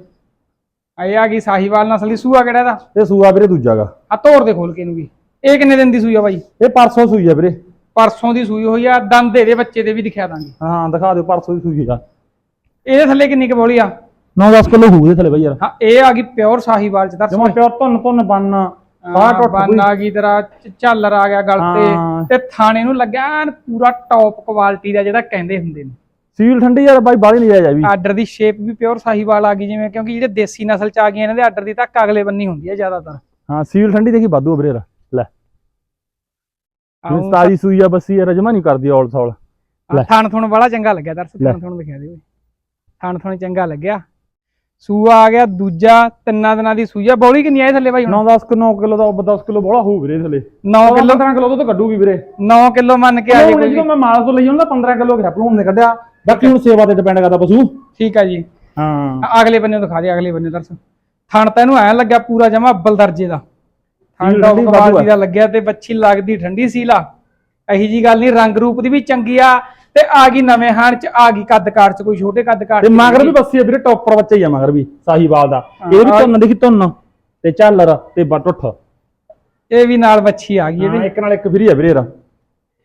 ਇਹ ਆ ਗਈ ਸਾਹੀਵਾਲ ਨਸਲ ਦੀ ਸੂਆ ਕਿਹੜਾ ਇਹਦਾ? ਇਹ ਸੂਆ ਵੀਰੇ ਦੂਜਾਗਾ। ਆ ਤੋੜ ਦੇ ਖੋਲ ਕੇ ਇਹਨੂੰ ਵੀ। ਇਹ ਕਿੰਨੇ ਦਿਨ ਦੀ ਸੂਈ ਆ ਬਾਈ? ਇਹ ਪਰਸੋਂ ਸੂਈ ਆ ਵੀਰੇ। ਪਰਸੋਂ ਦੀ ਸੂਈ ਹੋਈ ਆ ਦੰਦ ਇਹਦੇ ਬੱਚੇ ਦੇ ਵੀ ਦਿਖਾ ਦਾਂਗੇ। ਹਾਂ ਦਿਖਾ ਦਿਓ ਪਰਸੋਂ ਦੀ ਸੂਈ ਆ। ਇਹਦੇ ਥੱਲੇ ਕਿੰਨੀ ਕੁ ਬੋਲੀ ਆ? 9-10 ਕਿਲੋ ਹੋਊ ਇਹਦੇ ਥਲੇ ਬਾਈ ਯਾਰ। ਹਾਂ ਇਹ ਆ ਗਈ ਪਿਓਰ ਸਾਹੀਵਾਲ ਚ ਦਰਸ। ਜਮਾ ਪਿਓਰ ਧੁੰਨ ਧੁੰਨ ਬੰਨ ਟੁੱਟ ਬੰਨ। ਆ ਗਈ ਤੇਰਾ ਝਾਲਰ ਆ ਗਿਆ ਗਲ। ਤੇ। ਤੇ ਥਾਣੇ ਨੂੰ ਲੱਗਿਆ ਪੂਰਾ ਟੌਪ ਕੁਆਲਿਟੀ ਦਾ ਜਿਹੜਾ ਕਹਿੰਦੇ ਹੁੰਦੇ ਨੇ। ਸੀਲ ਠੰਡੀ ਯਾਰ ਬਾਈ ਬਾਹਲੀ ਨਹੀਂ ਜਾਇਆ ਵੀ। ਆਰਡਰ ਦੀ ਸ਼ੇਪ ਵੀ ਪਿਓਰ ਸਾਹੀਵਾਲ ਆ ਗਈ ਜਿਵੇਂ ਕਿਉਂਕਿ ਜਿਹੜੇ ਦੇਸੀ ਨਸਲ ਚ ਆ ਗਈਆਂ ਇਹਨਾਂ ਦੇ ਆਰਡਰ ਦੀ ਤੱਕ ਅਗਲੇ ਬੰਨੀ ਹੁੰਦੀ ਹੈ ਜ਼ਿਆਦਾਤਰ। ਹਾਂ ਸੀਲ ਠੰਡੀ ਦੇਖੀ ਵਾਧੂ ਯਾਰ। ਲੈ। ਤਾਜੀ ਸੂਈ ਆ ਬੱਸੀ ਯਾਰ ਜਮਾ ਨਹੀਂ ਕਰਦੀ ਔਲ ਸੌਲ। ਥਣ ਥਣ ਬੜਾ ਚੰਗਾ ਲੱਗਿਆ ਦਰਸ। ਥਣ ਥਣ ਦਿਖਾ ਦੇ ਥਣ ਥਣ ਚੰਗਾ ਲੱਗਿਆ। ਸੂਆ ਆ ਗਿਆ ਦੂਜਾ ਤਿੰਨਾਂ ਦਿਨਾਂ ਦੀ ਸੂਈ ਆ। ਬੌਲੀ ਕਿੰਨੀ ਆਏ ਥੱਲੇ ਬਾਈ ਹੁਣ? 9 10 ਕਿਲੋ 9 ਕਿਲੋ ਦਾ 10 ਕਿਲੋ ਬੋਲਾ ਹੋਊ ਵੀਰੇ ਥਲੇ। 9 ਕਿਲੋ ਕਿਲੋ? 15 ਕਿਲੋ ਤੋਂ ਕੱਢੂਗੀ ਵੀਰੇ। 9 ਕਿਲੋ ਮੰਨ ਕੇ ਆ ਜੇ ਕੋਈ ਮੈਂ ਮਾਲ ਤੋਂ ਲਈ ਜਾਂਦਾ 15 ਕਿਲੋ ਗ੍ਰੈਪ ਲੋਨ ਨੇ ਕੱਢਿਆ। ਬਾਕੀ ਹੁਣ ਸੇਵਾ ਤੇ ਡਿਪੈਂਡ ਕਰਦਾ ਪਸ਼ੂ। ਠੀਕ ਆ ਜੀ। ਹਾਂ। ਆ- ਅਗਲੇ ਬੰਨੇ ਦਿਖਾ ਦੇ ਅਗਲੇ ਬੰਨੇ ਦਰਸ ਥਣ ਤਾਂ ਇਹਨੂੰ ਐਂ ਲੱਗਿਆ ਪੂਰਾ ਜਮਾ ਅੱਬਲ ਦਰਜੇ ਦਾ। ਦਾ ਠੰਡੀ ਵਾਧੂ ਆ। ਦਾ ਲੱਗਿਆ ਤੇ ਬੱਚੀ ਲੱਗਦੀ ਠੰਡੀ ਸੀਲਾ। ਇਹੀ ਜੀ ਗੱਲ ਨਹੀਂ ਰੰਗ ਰੂਪ ਦੀ ਵੀ ਚੰਗੀ ਆ ਤੇ ਆ ਗਈ ਨਵੇਂ ਹਾਣ ਚ ਆ ਗਈ ਕੱਦ ਕਾਠ ਚ ਕੋਈ ਛੋਟੇ ਕੱਦ ਕਾਠ ਤੇ ਚ ਮਗਰ ਵੀ। ਬੱਸੀ ਆ ਵੀਰੇ ਟੌਪਰ ਬੱਚਾ ਹੀ ਆ ਮਗਰ ਵੀ ਸਾਹੀਵਾਲ ਦਾ। ਇਹ ਵੀ। ਧੁੰਨ ਦੇਖੀ ਧੁੰਨ ਤੇ ਝਾਲਰ ਤੇ ਬਟੁੱਠ ਇਹ ਵੀ ਨਾਲ ਬੱਚੀ ਆ ਗਈ ਇਹਦੇ ਇੱਕ ਨਾਲ ਇੱਕ ਫਰੀ ਆ ਵੀਰੇ ਯਾਰ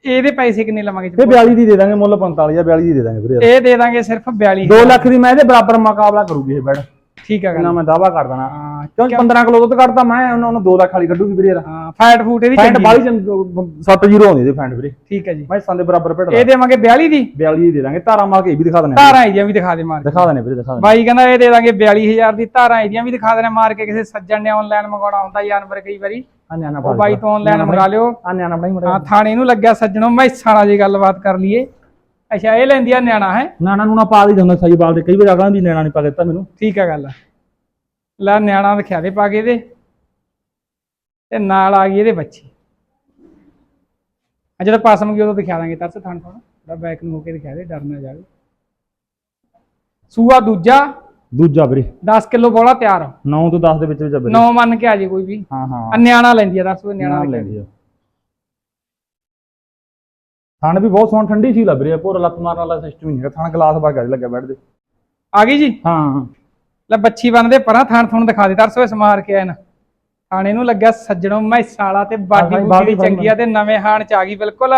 ਇਹਦੇ ਪੈਸੇ ਕਿੰਨੇ ਲਵਾਂਗੇ ਇਹ 42 ਦੀ ਦੇ ਦਾਂਗੇ ਮੁੱਲ 45 ਆ 42 ਦੀ ਦੇ ਦਾਂਗੇ ਵੀਰੇ। ਇਹ ਦੇ ਦਾਂਗੇ ਸਿਰਫ 42 2 ਲੱਖ ਦੀ ਮੈਂ ਇਹਦੇ ਬਰਾਬਰ ਮੁਕਾਬਲਾ ਕਰੂਗੀ ਇਹ ਬੈਡ। ਠੀਕ ਆ ਇਹਨਾਂ ਮੈਂ ਦਾਵਾ ਕਰ ਦੇਣਾ। ਹਾਂ ਕਿਉਂ 15 ਕਿਲੋ ਦੁੱਧ ਕੱਢਦਾ ਮੈਂ ਉਹਨਾਂ ਨੂੰ 2 ਲੱਖ ਵਾਲੀ ਕੱਢੂਗੀ ਵੀਰੇ ਹਾਂ ਫੈਟ ਫੂਟ ਇਹਦੀ ਫੈਂਟ ਬਾਲੀ 70 ਆਉਂਦੀ ਇਹਦੇ ਫੈਂਟ ਵੀਰੇ। ਠੀਕ ਹੈ ਜੀ। ਮੈਂ ਸੰਦੇ ਬਰਾਬਰ ਭੇਡ ਇਹ ਦੇਵਾਂਗੇ 42 ਦੀ? 42 ਦੀ ਦੇ ਦਾਂਗੇ ਧਾਰਾ ਮਾਰ ਕੇ ਇਹ ਵੀ ਦਿਖਾ ਦਨੇ ਧਾਰਾਂ ਇਹਦੀਆਂ ਵੀ ਦਿਖਾ ਦੇ ਮਾਰ ਦਿਖਾ ਦਨੇ ਵੀਰੇ ਦਿਖਾ ਦਨੇ ਬਾਈ ਕਹਿੰਦਾ ਇਹ ਦੇ ਦਾਂਗੇ 42000 ਦੀ ਧਾਰਾਂ ਇਹਦੀਆਂ ਵੀ ਦਿਖਾ ਦੇਣਾ ਮਾਰ ਕੇ ਕਿਸੇ ਸੱਜਣ ਨੇ ਆਨਲਾਈਨ ਮੰਗਾਉਣਾ ਹੁੰਦਾ ਜਾਨਵਰ ਕਈ ਵਾਰੀ। ਆ ਨਿਆਣਾ ਉਹ ਬਾਈ ਤੋਂ ਆਨਲਾਈਨ ਮੰਗਾ ਲਿਓ। ਆ ਨਿਆਣਾ ਬਣਾਈ ਮੜਾ ਹਾਂ ਥਾਣੇ ਨੂੰ ਲੱਗਿਆ ਸੱਜਣੋਂ ਮੈਸਾਂ ਨਾਲ ਜੀ ਗੱਲਬਾਤ ਕਰ ਲਈਏ। ਅੱਛਾ ਇਹ ਲੈਂਦੀ ਆ ਨਿਆਣਾ ਹੈ? ਨਾਨਾ ਨੂੰ ਨਾ ਪਾ ਦੀ ਜਾਂਦਾ ਸਹੀ ਬਾਲ ਦੇ ਕਈ ਵਾਰ ਅਗਲਾਂ ਦੀ ਨਿਆਣਾ ਨਹੀਂ ਪਾ ਦਿੱਤਾ ਮੈਨੂੰ। ਠੀਕ ਆ ਗੱਲ ਲੈ ਨਿਆਣਾ ਦਿਖਾ ਦੇ ਪਾ ਕੇ ਇਹਦੇ ਤੇ ਨਾਲ ਆ ਗਈ ਇਹਦੇ ਬੱਚੀ। ਆ ਜਦੋਂ ਪਾਸਮ ਗਈ ਉਦੋਂ ਦਿਖਾ ਦਾਂਗੇ ਤਰਸ ਥਾਣ ਥਾਣ। ਥੋੜਾ ਬੈਕ ਨੂੰ ਹੋ ਕੇ ਦਿਖਾ ਦੇ ਡਰ ਨਾ ਜਾਵੇ। ਸੂਆ ਦੂਜਾ। ਦੂਜਾ ਵੀਰੇ। 10 ਕਿਲੋ ਬੋਲਾ ਤਿਆਰ। 9 ਤੋਂ 10 ਦੇ ਵਿੱਚ ਵਿੱਚ ਆ ਵੀਰੇ। ਨੌ ਮੰਨ ਕੇ ਆ ਜੇ ਕੋਈ ਵੀ। ਹਾਂ ਹਾਂ। ਨਿਆਣਾ ਲੈਂਦੀ ਆ ਦੱਸ ਉਹ ਨਿਆਣਾ ਨਿਆਣਾ ਦਿਖਾ ਲੈਂਦੀ ਆ। ਥਣ ਵੀ ਬਹੁਤ ਸੋਹਣ ਠੰਡੀ ਸੀ ਲੱਗ ਰਹੀ ਪੂਰਾ ਲੱਤ ਮਾਰਨ ਵਾਲਾ ਸਿਸਟਮ ਹੀ ਨਹੀਂ ਹੈਗਾ। ਥਣ ਗਲਾਸ ਵਰਗਾ ਜਿਹਾ ਲੱਗਿਆ ਬੈਠ ਦੇ। ਆ ਗਈ ਜੀ? ਹਾਂ। ਲੈ ਬੱਚੀ ਬਣਦੇ ਪਰਾਂ ਥਾਣ ਥੁਣ ਦਿਖਾ ਦੇ। ਤਰਸ ਵੇ ਸਮਾਰ ਕੇ ਆਇਨ ਥਾਣੇ ਨੂੰ ਲੱਗਿਆ ਸੱਜਣੋਂ ਮੈਸਾਂ ਵਾਲਾ ਤੇ ਬਾਡੀ ਬੂਡੀ ਚੰਗੀ ਆ ਤੇ ਨਵੇਂ ਹਾਣ ਚ ਆ ਗਈ ਬਿਲਕੁਲ।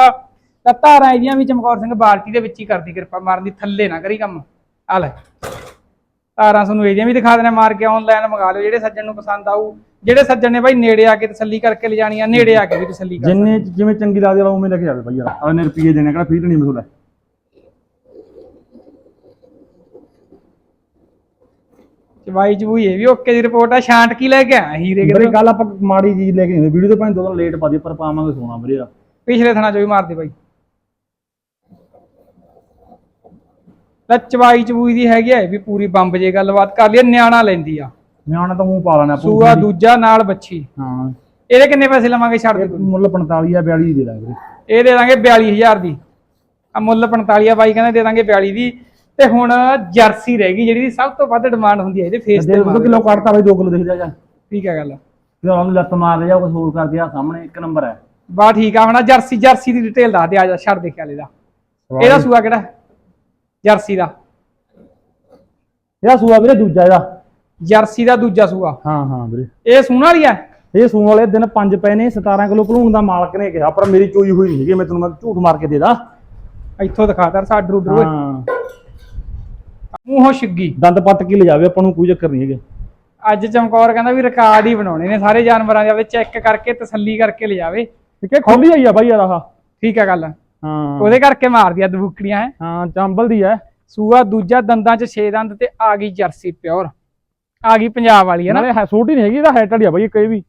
ਤਾਂ ਧਾਰਾਂ ਇਹਦੀਆਂ ਵੀ ਚਮਕੌਰ ਸਿੰਘ ਬਾਲਟੀ ਦੇ ਵਿੱਚ ਹੀ ਕਰਦੀ ਕਿਰਪਾ ਮਾਰਨ ਦੀ ਥੱਲੇ ਨਾ ਕਰੀ ਕੰਮ। ਆ ਲੈ। ਧਾਰਾਂ ਤੁਹਾਨੂੰ ਇਹਦੀਆਂ ਵੀ ਦਿਖਾ ਦੇਣਾ ਮਾਰ ਕੇ ਆਨਲਾਈਨ ਮੰਗਾ ਲਿਓ। ਜਿਹੜੇ ਸੱਜਣ ਨੂੰ ਪਸੰਦ ਆਊ ਜਿਹੜੇ ਸੱਜਣ ਨੇ ਬਾਈ ਨੇੜੇ ਆ ਕੇ ਤਸੱਲੀ ਕਰਕੇ ਲਿਜਾਣੀ ਆ ਨੇੜੇ ਆ ਕੇ ਵੀ ਤਸੱਲੀ ਕਰ ਜਿੰਨੇ ਜਿਵੇਂ ਚੰਗੀ ਲੱਗਦੀ ਆ ਉਵੇਂ ਲੈ ਕੇ ਜਾਵੇ ਭਾਈ ਯਾਰ। ਉਹਨੇ ਰੁਪਏ ਦੇਣੇ ਕਿਹੜਾ ਫ੍ਰੀ ਨਹੀਂ ਮਸੂਲਾ ਚਵਾਈ ਚਬੂਈ ਇਹ ਵੀ ਓਕੇ ਦੀ ਰਿਪੋਰਟ ਆ। ਛਾਂਟ ਕੀ ਲੈ ਕੇ ਆਇਆ ਹੀਰੇ ਵੀਰੇ ਕਿਤੇ ਗੱਲ ਆਪਾਂ ਮਾੜੀ ਚੀਜ਼ ਲੈ ਕੇ ਨਹੀਂ ਵੀਡੀਓ ਤੋਂ ਭਾਵੇਂ ਦੋ ਦਿਨ ਲੇਟ ਪਾ ਦੇ ਪਰ ਪਾਵਾਂਗੇ ਸੋਨਾ ਵੀਰੇ ਯਾਰ ਪਿਛਲੇ ਥਣਾ ਚੋਂ ਵੀ ਮਾਰਦੇ ਬਾਈ। ਲੈ ਚਵਾਈ ਚਬੂਈ ਦੀ ਹੈਗੀ ਆ ਇਹ ਵੀ ਪੂਰੀ ਬੰਬ ਜੇ ਗੱਲਬਾਤ ਕਰ ਲਈ ਨਿਆਣਾ ਲੈਂਦੀ ਆ। ਨਿਆਣਾ ਤਾਂ ਮੂੰਹ ਪਾ ਲੈਣਾ ਸੂਆ ਦੂਜਾ ਨਾਲ ਬੱਚੀ। ਹਾਂ। ਇਹਦੇ ਕਿੰਨੇ ਪੈਸੇ ਲਵਾਂਗੇ ਛੱਡ ਦੇ ਮੁੱਲ 45 ਆ 42 ਦੀ ਦਾਂਗੇ ਇਹ ਦੇ ਦਾਂਗੇ 42000 ਦੀ। ਆ ਮੁੱਲ 45 ਆ ਬਾਈ ਕਹਿੰਦੇ ਦੇ ਦਾਂਗੇ 42 ਦੀ। ਤੇ ਹੁਣ ਜਰਸੀ ਰਹਿ ਗਈ ਜਿਹੜੀ ਸਭ ਤੋਂ ਵੱਧ ਡਿਮਾਂਡ ਹੁੰਦੀ ਹੈ ਇਹਦੇ ਫੇਸ ਜੇ ਤੇ 2 ਕਿਲੋ ਕੱਢਤਾ ਬਾਈ 2 ਕਿਲੋ ਦੇਖ ਜਾ। ਜਾ ਠੀਕ ਹੈ ਗੱਲ। ਫਿਰ ਉਹਨੂੰ ਲੱਤ ਮਾਰ ਜਾ ਕੁਝ ਹੋਰ ਕਰ ਦਿਆ ਸਾਹਮਣੇ ਇੱਕ ਨੰਬਰ ਹੈ ਬਾ ਠੀਕ ਆ ਹੁਣ ਜਰਸੀ ਜਰਸੀ ਦੀ ਡਿਟੇਲ ਦੱਸ ਦੇ ਆ ਜਾ ਛੱਡ ਦੇ ਖਿਆਲੇ ਦਾ ਇਹਦਾ ਸੂਆ ਕਿਹੜਾ? ਜਰਸੀ ਦਾ। ਇਹਦਾ ਸੂਆ ਵੀਰੇ ਦੂਜਾ ਇਹਦਾ। ਜਰਸੀ ਦਾ ਦੂਜਾ ਸੂਆ। ਹਾਂ ਹਾਂ ਵੀਰੇ। ਇਹ ਸੂਣ ਵਾਲੀ ਆ? ਇਹ ਸੂਣ ਵਾਲੇ ਦਿਨ ਪੰਜ ਪਏ ਨੇ 17 ਕਿਲੋ ਭਲੂਣ ਦਾ ਮਾਲਕ ਨੇ ਕਿਹਾ ਪਰ ਮੇਰੀ ਚੋਈ ਹੋਈ ਨਹੀਂ ਹੈਗੀ ਮੈਂ ਤੈਨੂੰ ਮੈਂ ਝੂਠ ਮਾਰ ਕੇ ਦੇਦਾ ਇੱਥੋਂ ਦਿਖਾ ਦਰ ਸਾਡ ਰੂਡ ਓਏ। ਹਾਂ। ਮੂੰਹੋਂ ਛਿੱਗੀ। ਦੰਦ ਪੱਟ ਕੇ ਲਿਜਾਵੇ ਆਪਾਂ ਨੂੰ ਕੋਈ ਚੱਕਰ ਨਹੀਂ ਹੈਗੇ। ਅੱਜ ਚਮਕੌਰ ਕਹਿੰਦਾ ਵੀ ਰਿਕਾਰਡ ਹੀ ਬਣਾਉਣੇ ਨੇ ਸਾਰੇ ਜਾਨਵਰਾਂ ਦੇ ਆਪਦੇ ਚੈੱਕ ਕਰਕੇ ਤਸੱਲੀ ਕਰਕੇ ਲਿਜਾਵੇ। ਠੀਕ ਹੈ ਖੋਲੀ ਆਈ ਆ ਬਾਈ ਯਾਰ ਆਹ। ਠੀਕ ਹੈ ਗੱਲ। ਹਾਂ। ਉਹਦੇ ਕਰਕੇ ਮਾਰਦੀ ਆ ਦਬੂਕੜੀਆਂ ਹੈ। ਹਾਂ ਚੰਬਲ ਦੀ ਹੈ। ਸੂਆ ਦੂਜਾ ਦੰਦਾਂ 'ਚ 6 ਦੰਦ ਤੇ ਆ ਗਈ ਜਰਸੀ ਪਿਓਰ। ਆ ਗਈ ਪੰਜਾਬ ਵਾਲੀ ਹੈ ਨਾ। ਨਾਲੇ ਹੈ ਨਹੀਂ ਹੈਗੀ ਇਹਦਾ ਹੈਟ ਵਾਲੀ ਆ ਬਾਈ ਕੋਈ ਵੀ।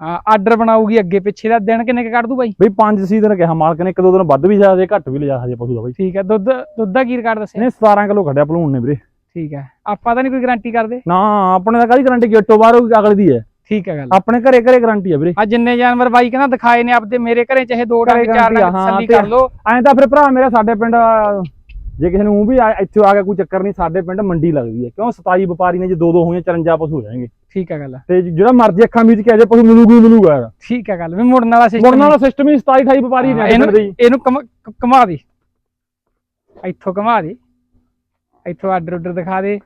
ਹਾਂ ਆਰਡਰ ਬਣਾਉਗੀ ਅੱਗੇ ਪਿੱਛੇ ਦਾ ਦਿਨ ਕਿੰਨੇ ਕੁ ਕੱਢ ਦੂ ਬਾਈ? ਬਈ ਪੰਜ ਸੀਜ਼ਨ ਕਿਹਾ ਮਾਲਕ ਨੇ ਇੱਕ ਦੋ ਦਿਨ ਵੱਧ ਵੀ ਜਾ ਸਕਦੇ ਘੱਟ ਵੀ ਲਿਜਾ ਸਕਦੇ ਪਸ਼ੂ ਦਾ ਬਾਈ। ਠੀਕ ਹੈ ਦੁੱਧ ਦੁੱਧ ਦਾ ਕੀ ਰਿਕਾਰਡ ਦੱਸਿਆ? ਇਹਨੇ 17 ਕਿਲੋ ਕੱਢਿਆ ਭਲੂਣ ਨੇ ਵੀਰੇ। ਠੀਕ ਹੈ ਆਪਾਂ ਤਾਂ ਨਹੀਂ ਕੋਈ ਗਾਰੰਟੀ ਕਰਦੇ? ਨਾ ਆਪਣੇ ਦਾ ਕਾਹਦੀ ਗਾਰੰਟੀ ਗੇਟੋ ਬਾਹਰ ਅਗਲੇ ਦੀ ਹੈ। ਠੀਕ ਹੈ ਗੱਲ। ਆਪਣੇ ਘਰੇ ਘਰੇ ਗਾਰੰਟੀ ਆ ਵੀਰੇ। ਆ ਜਿੰਨੇ ਜਾਨਵਰ ਬਾਈ ਕਹਿੰਦਾ ਦਿਖਾਏ ਨੇ ਆਪਦੇ ਮੇਰੇ ਘਰੇ ਚਾਹੇ ਦੋ ਡੰਗ ਚਾਰ ਡੰਗ ਹਾਂ, ਤਸੱਲੀ ਕਰ ਲਓ। ਐਂ ਤਾਂ ਫਿਰ ਭਰਾ ਮੇਰਾ ਸਾਡੇ ਪਿੰਡ ਜੇ ਕਿਸੇ ਨੂੰ ਵੀ ਇੱਥੇ ਆ ਗਿਆ ਕੋਈ ਚੱਕਰ ਨਹੀਂ ਸਾਡੇ ਪਿੰਡ ਮੰਡੀ ਲੱਗਦੀ ਹੈ। ਕਿਉਂ? 27 ਵਪਾਰੀ ਨੇ ਜੇ ਦੋ ਦੋ ਹੋਈਆਂ 54 ਪਸ਼ੂ ਹੋ ਜਾਣਗੇ। ਠੀਕ ਹੈ ਗੱਲ ਤੇ ਜਿਹੜਾ ਮਰਜ਼ੀ ਅੱਖਾਂ ਮੀਚ ਕੇ ਆ ਜੇ ਪਸ਼ੂ ਮਿਲੂਗਾ ਹੀ ਮਿਲੂਗਾ ਯਾਰ। ਠੀਕ ਹੈ ਗੱਲ ਵੀ ਮੁੜਨ ਵਾਲਾ ਸਿਸਟਮ ਮੁੜਨ ਵਾਲਾ ਸਿਸਟਮ ਹੀ 27 28 ਵਪਾਰੀ ਨੇ ਇਹਨੂੰ। ਇਹਨੂੰ ਘੁਮਾ ਦੇ। ਇੱਥੋਂ ਘੁਮਾ ਦੇ। ਇੱਥੋਂ ਆਰਡਰ ਆਰਡਰ ਦਿਖਾ ਦੇ।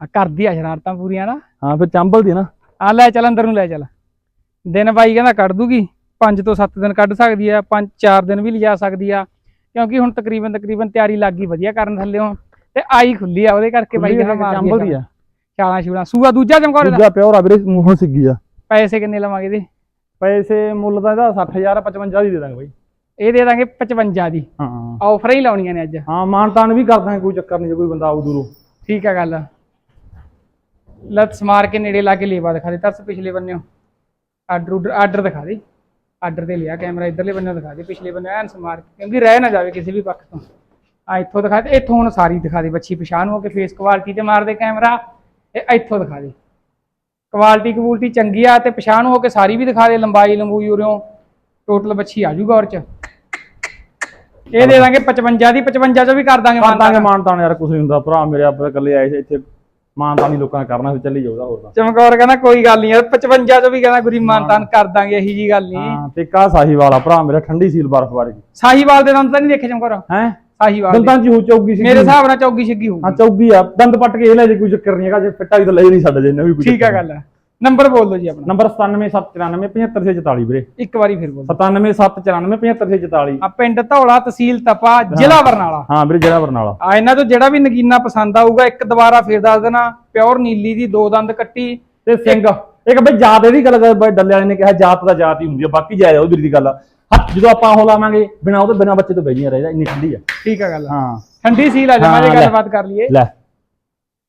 ਆ ਕਰਦੀ ਆ ਸ਼ਰਾਰਤਾਂ ਪੂਰੀਆਂ ਨਾ। ਹਾਂ ਫਿਰ ਚੰਬਲ ਦੀ ਨਾ। ਆ ਲੈ ਚੱਲ ਅੰਦਰ ਨੂੰ ਲੈ ਚੱਲ। ਦਿਨ ਬਾਈ ਕਹਿੰਦਾ ਕੱਢ ਦੂਗੀ। 5 ਤੋਂ 7 ਦਿਨ ਕੱਢ ਸਕਦੀ ਆ 5 4 ਦਿਨ ਵੀ ਲਿਜਾ ਸਕਦੀ ਆ। ਕਿਉਂਕਿ ਹੁਣ ਤਕਰੀਬਨ ਤਕਰੀਬਨ ਤਿਆਰੀ ਲੱਗ ਗਈ ਵਧੀਆ ਕਰਨ ਥੱਲਿਓ ਤੇ ਆਈ ਖੁੱਲੀ ਆ ਉਹਦੇ ਕਰਕੇ ਬਾਈ ਕਹਿੰਦਾ ਮਾਰ ਦੀ ਆ ਛਾਲਾਂ ਛੂਲਾਂ। ਸੂਆ ਦੂਜਾ ਚਮਕੌਰੇ ਦਾ ਦੂਜਾ ਪਿਓਰ ਆ ਵੀਰੇ ਮੂੰਹੋਂ ਸਿੱਗੀ ਆ। ਪੈਸੇ ਕਿੰਨੇ ਲਵਾਂਗੇ ਇਹਦੇ? ਪੈਸੇ ਮੁੱਲ ਦਾ ਇਹਦਾ 60000 55 ਦੀ ਦੇ ਦਾਂਗੇ ਬਾਈ। ਇਹ ਦੇ ਦਾਂਗੇ 55 ਦੀ। ਹਾਂ। ਆਫਰ ਹੀ ਲਾਉਣੀਆਂ ਨੇ ਅੱਜ। ਹਾਂ ਮਾਨਤਾਨ ਵੀ ਕਰ ਦਾਂਗੇ ਕੋਈ ਚੱਕਰ ਨਹੀਂ ਜੇ ਕੋਈ ਬੰਦਾ ਆਊ ਦੂਰੋਂ। ਠੀਕ ਆ ਗੱਲ। ਲੱਤ ਸਮਾਰ ਕੇ ਨੇੜੇ ਲਾ ਕੇ ਲੇਵਾ ਦਿਖਾ ਦੇ। ਤਰਸ ਪਿਛਲੇ ਬੰਨਿਓ। ਆਰਡਰ ਆਰਡਰ ਦਿਖਾ ਦੇ। ਆਰਡਰ ਤੇ ਲਿਆ, ਕੈਮਰਾ ਇਧਰਲੇ ਬੰਨਿਓ ਦਿਖਾ ਦੇ, ਪਿਛਲੇ ਬੰਨਿਓ ਐਨ ਸਮਾਰ ਕਿਉਂਕਿ ਰਹਿ ਨਾ ਜਾਵੇ ਕਿਸੇ ਵੀ ਪੱਖ ਤੋਂ। ਆ ਇੱਥੋਂ ਦਿਖਾ ਦੇ, ਇੱਥੋਂ ਹੁਣ ਸਾਰੀ ਦਿਖਾ ਦੇ, ਬੱਚੀ ਪਛਾਣ ਹੋ ਕੇ ਫੇਸ ਕੁਆਲਿਟੀ ਤੇ ਮਾਰ ਦੇ ਕੈਮਰਾ, ਇਹ ਇੱਥੋਂ ਦਿਖਾ ਦੇ। ਕੁਆਲਿਟੀ ਕਬੂਲਟੀ ਚੰਗੀ ਆ ਤੇ ਪਛਾਣ ਹੋ ਕੇ ਸਾਰੀ ਵੀ ਦਿਖਾ ਦੇ, ਲੰਬਾਈ, ਲੰਬੂਈ ਉਰਿਓ ਟੋਟਲ ਬੱਚੀ ਆ ਜੂਗਾ ਔਰ ਚ। ਇਹ ਦੇ ਦਾਂਗੇ 55 ਦੀ 55 ਚੋਂ ਵੀ ਕਰ ਦਾਂਗੇ ਕਰ ਮਾਨਤਾਨ। ਯਾਰ, ਕੁਛ ਨਹੀਂ ਹੁੰਦਾ। ਭਰਾ ਮੇਰੇ ਆਪੇ ਇਕੱਲੇ ਆਏ ਇੱਥੇ। ਮਾਨਤਾਨ ਹੀ ਲੋਕਾਂ ਨੇ ਕਰਨਾ ਫਿਰ ਚੱਲੀ ਜਾਊਗਾ ਹੋਰ ਤਾਂ। ਚਮਕੌਰ ਕਹਿੰਦਾ ਕੋਈ ਗੱਲ ਨਹੀਂ ਯਾਰ 55 ਚੋਂ ਵੀ ਕਹਿੰਦਾ ਗੁਰੀ ਮਾਨਤਾਨ ਕਰ ਦਾਂਗੇ ਇਹੀ ਜੀ ਗੱਲ ਨਹੀਂ। ਹਾਂ ਤੇ ਕਾ ਸਾਹੀਵਾਲ ਆ ਭਰਾ ਮੇਰਾ ਠੰਡੀ ਸੀਲ ਬਰਫ ਵਰਗੀ ਸਾਹੀਵਾਲ ਦੇ ਦੰਦ ਤਾਂ ਨਹੀਂ ਦੇਖੇ ਚਮਕੌਰ? ਹੈ? ਸਾਹੀਵਾਲ। ਦੰਦਾਂ ਚ ਹੋ ਚੌਗੀ ਸੀ ਮੇਰੇ ਹਿਸਾਬ ਨਾਲ ਚੌਗੀ ਛਿੱਗੀ ਹੋਊ ਹਾਂ ਚੌਗੀ ਆ। ਦੰਦ ਪੱਟ ਕੇ ਇਹ ਲੈ ਜੇ ਕੋਈ ਚੱਕਰ ਨਹੀਂ ਹੈਗਾ ਜੇ ਫਿੱਟਾ ਵੀ ਤਾਂ ਲੈ ਹੀ ਨਹੀਂ ਛੱਡ ਜੇ ਵੀ ਕੋਈ ਠੀਕ ਆ ਗੱਲ ਨੰਬਰ ਬੋਲ ਦਿਓ ਜੀ ਆਪਣਾ। ਨੰਬਰ 9779575644 ਵੀਰੇ। ਇੱਕ ਵਾਰੀ ਫਿਰ ਬੋਲ। 9779575644 ਆ ਪਿੰਡ ਧੌਲਾ ਤਹਿਸੀਲ ਤਪਾ ਜ਼ਿਲ੍ਹਾ ਬਰਨਾਲਾ। ਹਾਂ ਵੀਰੇ ਜਿਹੜਾ ਬਰਨਾਲਾ। ਆ ਇਹਨਾਂ ਤੋਂ ਜਿਹੜਾ ਵੀ ਨਗੀਨਾ ਪਸੰਦ ਆਊਗਾ ਇੱਕ ਦੁਬਾਰਾ ਫੇਰ ਦੱਸ ਦੇਣਾ ਪਿਓਰ ਨੀਲੀ ਦੀ ਦੋ ਦੰਦ ਕੱਟੀ। ਤੇ ਸਿੰਘ ਇੱਕ ਬਈ ਜਾਤ ਇਹਦੀ ਗੱਲ ਡੱਲੇ ਵਾਲੇ ਨੇ ਕਿਹਾ ਜਾਤ ਦਾ ਜਾਤ ਹੀ ਹੁੰਦੀ ਆ ਬਾਕੀ ਜਾਇ ਉਹ ਦੀ ਗੱਲ ਆ। ਹੱਥ ਜਦੋਂ ਆਪਾਂ ਉਹ ਲਾਵਾਂਗੇ ਬਿਨਾ ਉਹਦੇ ਬਿਨਾ ਬੱਚੇ ਤੋਂ ਬੈਠੀਆਂ ਰਹਿ ਜਾ ਇੰਨੀ ਠੰਡੀ ਆ। ਠੀਕ ਆ ਗੱਲ ਹਾਂ। ਠੰਡੀ ਸੀਲ ਆ ਜਮਾ ਜੇ। ਗੱਲਬਾਤ ਕਰ ਲਈਏ। ਲੈ।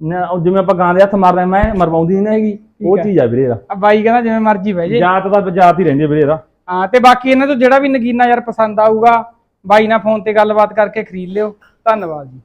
ਨਾ ਜਿਵੇਂ ਆਪਾਂ ਗਾਂ ਦੇ ਹੱਥ ਮਾਰਦੇ ਮੈਂ ਮਰਵਾਉਂਦੀ ਨਹੀਂ ਹੈਗੀ। ਉਹ। ਚੀਜ਼ ਆ ਵੀਰੇ ਇਹਦਾ। ਆ ਬਾਈ ਕਹਿੰਦਾ ਜਿਵੇਂ ਮਰਜ਼ੀ ਬਹਿ ਜੇ। ਜਾਤ ਦਾ ਜਾਤ ਹੀ ਰਹਿੰਦੀ ਆ ਵੀਰੇ ਇਹਦਾ। ਹਾਂ ਤੇ ਬਾਕੀ ਇਹਨਾਂ ਤੋਂ ਜਿਹੜਾ ਵੀ ਨਗੀਨਾ ਯਾਰ ਪਸੰਦ ਆਊਗਾ ਬਾਈ ਨਾਲ ਫੋਨ ਤੇ ਗੱਲਬਾਤ ਕਰਕੇ ਖਰੀਦ ਲਿਓ। ਧੰਨਵਾਦ ਜੀ।